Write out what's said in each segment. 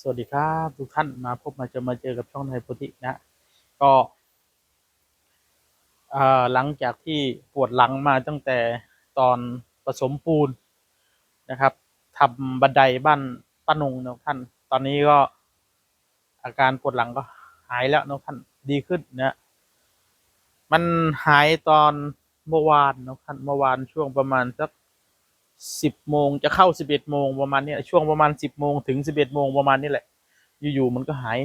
สวัสดีครับทุกท่านมาพบมาจอมาเจอกับช่องไทยโพธินะ ก็หลังจากที่ปวดหลังมาตั้งแต่ตอนผสมปูนนะครับทำบันไดบ้านป้านงนะท่าน ตอนนี้ก็อาการปวดหลังก็หายแล้วนะท่านดีขึ้นนะมันหายตอนเมื่อวานนะท่านเมื่อวานช่วงประมาณสัก สิบโมงจะเข้าสิบเอ็ดโมงประมาณนี้ช่วงประมาณสิบโมงถึงสิบเอ็ดโมงประมาณนี้แหละ อยู่ๆมันก็หาย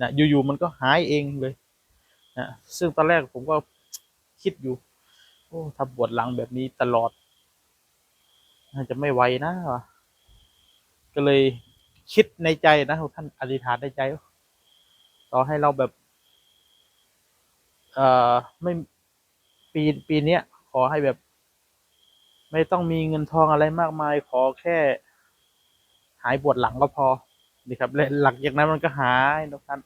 นะอยู่ๆมันก็หายเองเลยนะซึ่งตอนแรกผมก็คิดอยู่ โอ้ถ้าปวดหลังแบบนี้ตลอดน่าจะไม่ไหวนะวะก็เลยคิดในใจนะท่านอธิษฐานในใจ ต่อให้เราแบบ เอ่อไม่ปีปีเนี้ยขอให้แบบ ไม่ต้องมีเงินทองอะไรมากมาย ขอแค่หายปวดหลังก็พอนี่ครับและหลังจากนั้นมันก็หายนะท่าน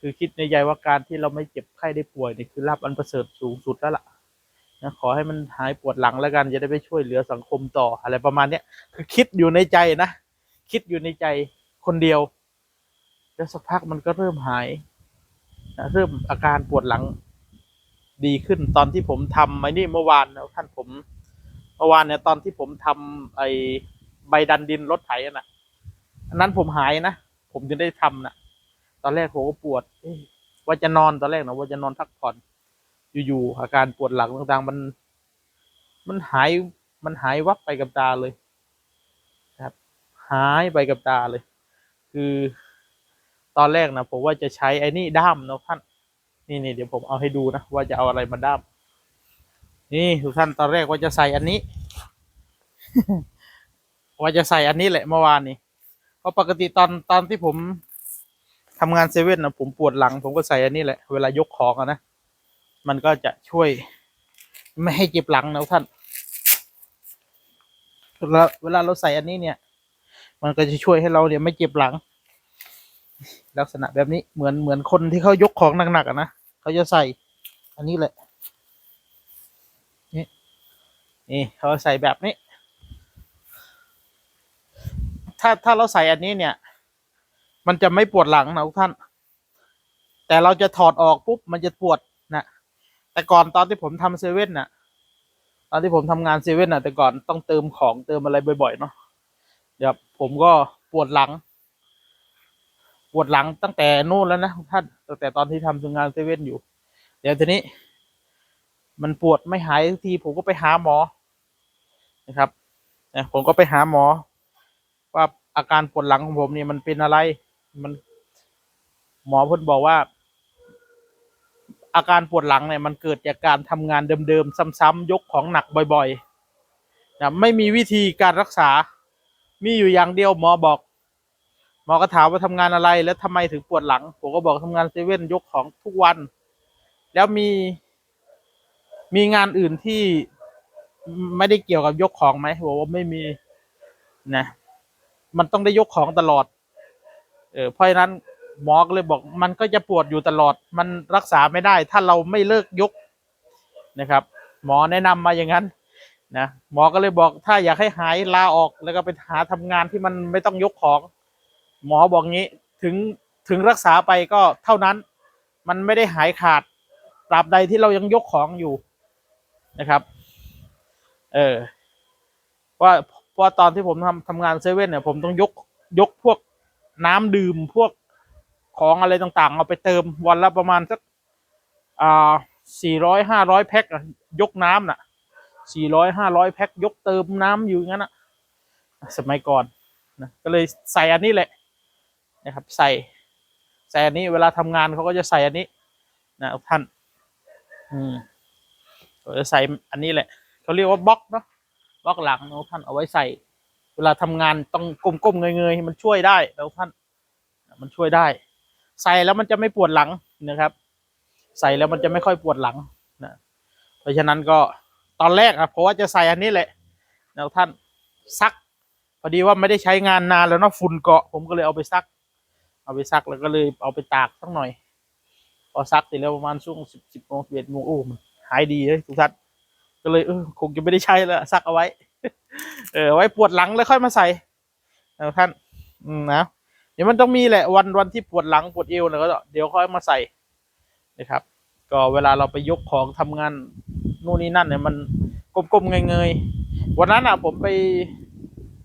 คือคิดในใจว่าการที่เราไม่เจ็บไข้ได้ป่วยนี่คือรับอันประเสริฐสูงสุดแล้วล่ะนะขอให้มันหายปวดหลังแล้วกันจะได้ไปช่วยเหลือสังคมต่ออะไรประมาณเนี้ยคือคิดอยู่ในใจนะ คิดอยู่ในใจคนเดียว แล้วสักพักมันก็เริ่มหายนะเริ่มอาการปวดหลังดีขึ้นตอนที่ผมทำไอ้นี่เมื่อวานนะท่านผม มื่อวานเนี่ยตอนที่ผมทำไอใบดันดินรถไถน่ะอันนั้นผมหายนะ ผมจึงได้ทำนะตอนแรกผมก็ปวดว่าจะนอนตอนแรกนะว่าจะนอนพักผ่อน อยู่ๆอาการปวดหลังต่างๆมัน มันหายมันหายวับไปกับตาเลยครับ หายไปกับตาเลย คือตอนแรกนะผมว่าจะใช้ไอ้นี่ด้ามเนาะท่านนี่นี่เดี๋ยวผมเอาให้ดูนะว่าจะเอาอะไรมาด้าม นี่ทุกท่านตอนแรกว่าจะใส่อันนี้ ว่าจะใส่อันนี้แหละเมื่อวานนี้เพราะปกติตอนตอนที่ผมทำงานเซเว่นนะผมปวดหลัง ผมก็ใส่อันนี้แหละ เวลายกของนะ มันก็จะช่วย ไม่ให้เจ็บหลังนะท่านเวลาเวลาเราใส่อันนี้เนี่ย มันก็จะช่วยให้เราเนี่ยไม่เจ็บหลัง ลักษณะแบบนี้เหมือนเหมือนคนที่เขายกของหนักๆนะเขาจะใส่อันนี้แหละ นี่ นี่เขาใส่แบบนี้ ถ้าถ้าเราใส่อันนี้เนี่ย มันจะไม่ปวดหลังนะทุกท่าน แต่เราจะถอดออกปุ๊บมันจะปวดนะแต่ก่อนตอนที่ผมทำเซเว่นน่ะ ตอนที่ผมทำงานเซเว่นน่ะ แต่ก่อนต้องเติมของเติมอะไรบ่อยๆเนาะเดี๋ยวผมก็ปวดหลัง ปวดหลังตั้งแต่นู่นแล้วนะทุกท่านตั้งแต่ตอนที่ทำงานเซเว่นอยู่ เดี๋ยวทีนี้ มันปวดไม่หายสักทีผมก็ไปหาหมอนะครับผมก็ไปหาหมอ ว่าอาการปวดหลังของผมเนี่ยมันเป็นอะไร มันหมอเพิ่นบอกว่า อาการปวดหลังเนี่ยมันเกิดจากการทำงานเดิมๆซ้ำๆยกของหนักบ่อยๆนะไม่มีวิธีการรักษา มีอยู่อย่างเดียวหมอบอก หมอก็ถามว่าทำงานอะไร แล้วทำไมถึงปวดหลัง ผมก็บอกทำงานเซเว่นยกของทุกวัน แล้วมี มีงานอื่นที่ไม่ได้เกี่ยวกับยกของไหมบอกว่าไม่มีนะ มันต้องได้ยกของตลอด เออเพราะฉะนั้นหมอก็เลยบอก มันก็จะปวดอยู่ตลอด มันรักษาไม่ได้ ถ้าเราไม่เลิกยกนะครับ หมอแนะนำมาอย่างนั้นนะหมอก็เลยบอกถ้าอยากให้หายลาออกแล้วก็ไปหาทำงานที่มันไม่ต้องยกของ หมอบอกงี้ถึงถึงรักษาไปก็เท่านั้น มันไม่ได้หายขาดตราบใดที่เรายังยกของอยู่ นะครับ เออว่าเพราะว่าตอนที่ผมทำทำงานเซเว่นเนี่ย ผมต้องยกยกพวกน้ำดื่มพวกของอะไรต่างๆ เอาไปเติมวันละประมาณสักอ่าสี่ร้อยห้าร้อยแพ็คอะยกน้ำน่ะสี่ร้อยห้าร้อยแพ็คยกเติมน้ำอยู่งั้นอะสมัยก่อนนะก็เลยใส่อันนี้แหละนะครับ ใส่ใส่อันนี้เวลาทำงานเขาก็จะใส่อันนี้นะท่าน อืม เขาจะใส่อันนี้แหละเขาเรียกว่าบล็อกเนาะบล็อกหลังนะท่านเอาไว้ใส่ เวลาทำงานต้องก้มๆเงยๆมันช่วยได้นะท่านมันช่วยได้ ใส่แล้วมันจะไม่ปวดหลังนะครับ ใส่แล้วมันจะไม่ค่อยปวดหลังนะเพราะฉะนั้นก็ตอนแรกอะเพราะว่าจะใส่อันนี้แหละนะท่านซัก พอดีว่าไม่ได้ใช้งานนานแล้วเนาะฝุ่นเกาะผมก็เลยเอาไปซัก เอาไปซักแล้วก็เลยเอาไปตากสักหน่อยพอซักเสร็จแล้วประมาณช่วงสิบสิบโมงสิบเอ็ดโมงโอ้มันายดีเลยทุกท่านก็เลยเออคงจะไม่ได้ใช้แล้วซักเอาไว้ เออไว้ปวดหลังแล้วค่อยมาใส่นะท่านอืมนะเดี๋ยวมันต้องมีแหละวันวันที่ปวดหลังปวดเอวนะก็เดี๋ยวค่อยมาใส่นะครับ ก็เวลาเราไปยกของทำงานนู่นนี่นั่นเนี่ยมันก้มๆเงยๆวันนั้นอะผมไป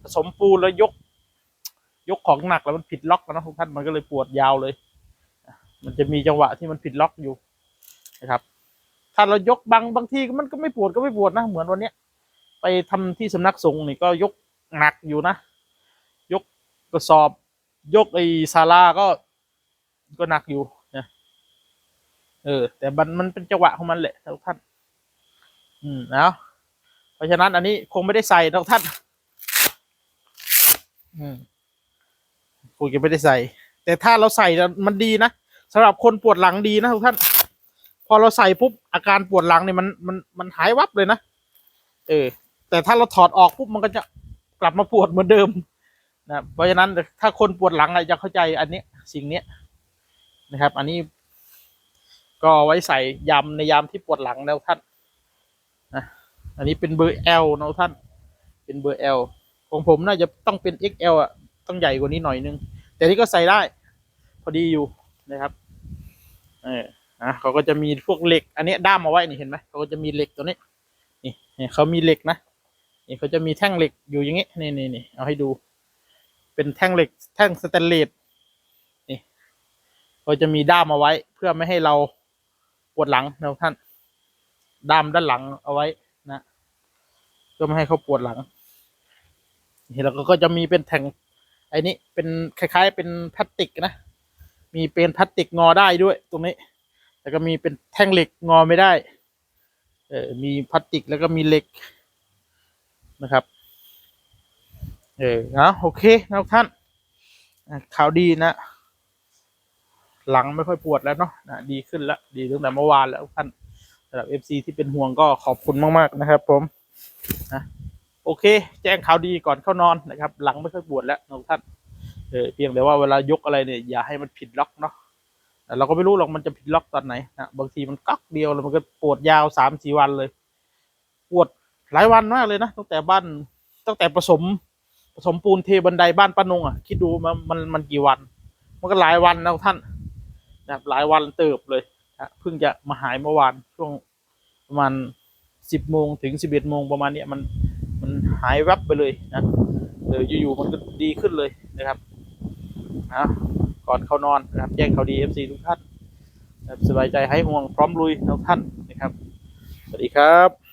ผสมปูนแล้วยก ยกของหนักแล้วมันผิดล็อกนะทุกท่านมันก็เลยปวดยาวเลย มันจะมีจังหวะที่มันผิดล็อกอยู่นะครับ ถ้าเรายกบางบางทีมันก็ไม่ปวดก็ไม่ปวดนะ เหมือนวันเนี้ย ไปทำที่สำนักสงฆ์นี่ก็ยกหนักอยู่นะ ยกกระสอบ ยกไอ้ศาลาก็ก็หนักอยู่นะเออ แต่มันมันเป็นจังหวะของมันแหละทุกท่าน อืมแล้วเพราะฉะนั้นอันนี้คงไม่ได้ใส่ทุกท่าน อืมคงจะไม่ได้ใส่ แต่ถ้าเราใส่มันดีนะสำหรับคนปวดหลังดีนะทุกท่าน พอเราใส่ปุ๊บอาการปวดหลังเนี่ยมันมันมันหายวับเลยนะเออ แต่ถ้าเราถอดออกปุ๊บมันก็จะกลับมาปวดเหมือนเดิมนะเพราะฉะนั้นถ้าคนปวดหลังอะจะเข้าใจอันนี้สิ่งเนี้ยนะครับ อันนี้ก็ไว้ใส่ยำในยามที่ปวดหลังแล้วท่านนะอันนี้เป็นเบอร์ L นะท่าน เป็นเบอร์ L ของผมน่าจะต้องเป็น XL อะ ต้องใหญ่กว่านี้หน่อยนึง แต่นี่ก็ใส่ได้ พอดีอยู่นะครับ เออ นะเขาก็จะมีพวกเหล็ก อันนี้ด้ามมาไว้นี่เห็นไหมเขาก็จะมีเหล็กตัวนี้ นี่เขามีเหล็กนะนี่เขาจะมีแท่งเหล็กอยู่อย่างงี้นี่นี่นี่เอาให้ดู เป็นแท่งเหล็ก แท่งสแตนเลสนี่เขาจะมีด้ามเอาไว้ เพื่อไม่ให้เราปวดหลังนะท่าน ด้ามด้านหลังเอาไว้นะเพื่อไม่ให้เขาปวดหลังนี่แล้วก็จะมีเป็นแท่งไอ้นี่เป็นคล้าย ๆ เป็นพลาสติกนะ มีเป็นพลาสติกงอได้ด้วยตรงนี้ แล้วก็มีเป็นแท่งเหล็กงอไม่ได้ เออมีพลาสติกแล้วก็มีเหล็กนะครับ เออนะโอเคนะทุกท่านข่าวดีนะ หลังไม่ค่อยปวดแล้วเนาะนะดีขึ้นแล้ว ดีตั้งแต่เมื่อวานแล้วท่านสำหรับเอฟซีที่เป็นห่วงก็ขอบคุณมากๆนะครับ ผมนะโอเค แจ้งข่าวดีก่อนเข้านอนนะครับ หลังไม่ค่อยปวดแล้วนะท่านเออเพียงแต่ว่าเวลายกอะไรเนี่ยอย่าให้มันผิดล็อกเนาะ แต่เราก็ไม่รู้หรอกมันจะผิดล็อกตอนไหนนะบางทีมันก๊อกเดียวแล้วมันก็ปวดยาวสามสี่วันเลย ปวดหลายวันมากเลยนะตั้งแต่บ้านตั้งแต่ผสมผสมปูนเทบันไดบ้านป้านงอะคิดดูมันมันมันกี่วัน มันก็หลายวันนะท่านนะหลายวันเติบเลยนะเพิ่งจะมาหายเมื่อวานช่วงประมาณสิบโมงถึงสิบเอ็ดโมงประมาณเนี้ยมันมันหายแวบไปเลยนะเอออยู่ๆมันก็ดีขึ้นเลยนะครับนะ ก่อนเข้านอนนะครับแจ้งข่าวดีเอฟซีทุกท่านสบายใจให้ห่วงพร้อมลุยทุกท่านนะครับ สวัสดีครับ